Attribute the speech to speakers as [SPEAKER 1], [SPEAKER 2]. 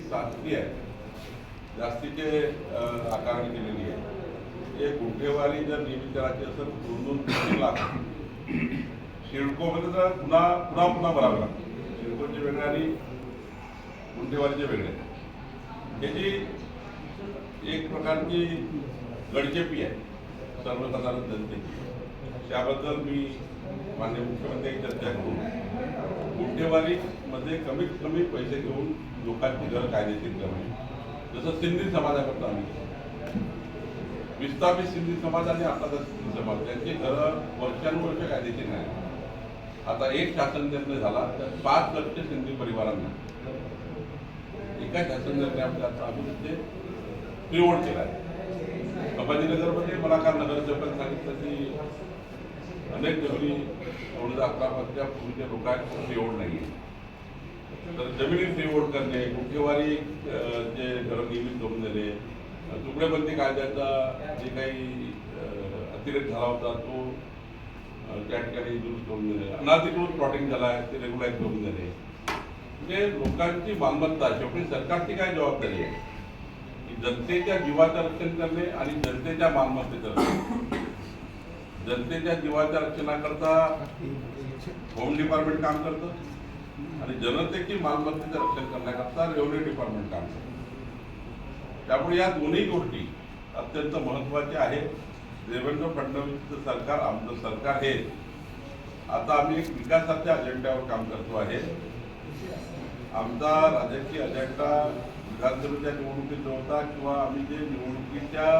[SPEAKER 1] शासकीय आहे. जास्तीचे आकारणी केलेली आहे. हे गुंठेवारी जर नियमित करायची असेल दोन दोन तीन लाख. शिडकोमध्ये तर पुन्हा पुन्हा पुन्हा भरावं लागतं शिडकोचे वेगळे आणि गुंठेवारीचे वेगळे. हे जी एक प्रकारची गडचेपी आहे सर्वसाधारण जनतेची. त्याबद्दल मी माननीय मुख्यमंत्र्यांची चर्चा करून गुंठेवारीमध्ये कमीत कमी पैसे घेऊन लोकांची घर कायदेशीर करणे. जसं सिंधी समाजाकरता आम्ही विस्थापित सिंधी समाज आणि तर सिंधी समाज त्यांची घरं वर्षानुवर्ष कायदेशीर नाही. आता एक शासन निर्णय झाला तर पाच लक्ष सिंधी परिवारांना. एका शासन निर्णयामध्ये आता आम्ही ते प्रिवोट केला आहे. संभाजीनगरमध्ये मला काल नगरसेवकांनी सांगितलं की अनेक जमिनी दोन हजार अकरा पूर्वीच्या लोकांना फ्रीओढ नाही आहे तर जमिनीत निवड करणे गुंठेवारी जे घरं नियमित करून देणे तुकडेबंदी कायद्याचा जे काही अतिरेक झाला होता तो त्या ठिकाणी दुरुस्त करून देणे. अनाधिकृत प्लॉटिंग झाला आहे ते रेग्युलाइज करून देणे. म्हणजे लोकांची मालमत्ता शेवटी सरकारची काय जबाबदारी आहे? की जनतेच्या जीवाचं रक्षण करणे आणि जनतेच्या मालमत्तेचं रक्षण. जनतेच्या जीवाच्या रक्षणाकरता होम डिपार्टमेंट काम करतं आणि जनतेची मालमत्तेचं रक्षण करण्याकरता रेव्हन्यू डिपार्टमेंट काम करतं. त्यामुळे या दोन्ही गोष्टी अत्यंत महत्त्वाच्या आहेत. देवेंद्र फडणवीसचं सरकार आमचं सरकार हे. आता आम्ही एक विकासाच्या अजेंड्यावर काम करतो आहे. आमचा राजकीय अजेंडा विधानसभेच्या निवडणुकीत होता किंवा आम्ही जे निवडणुकीच्या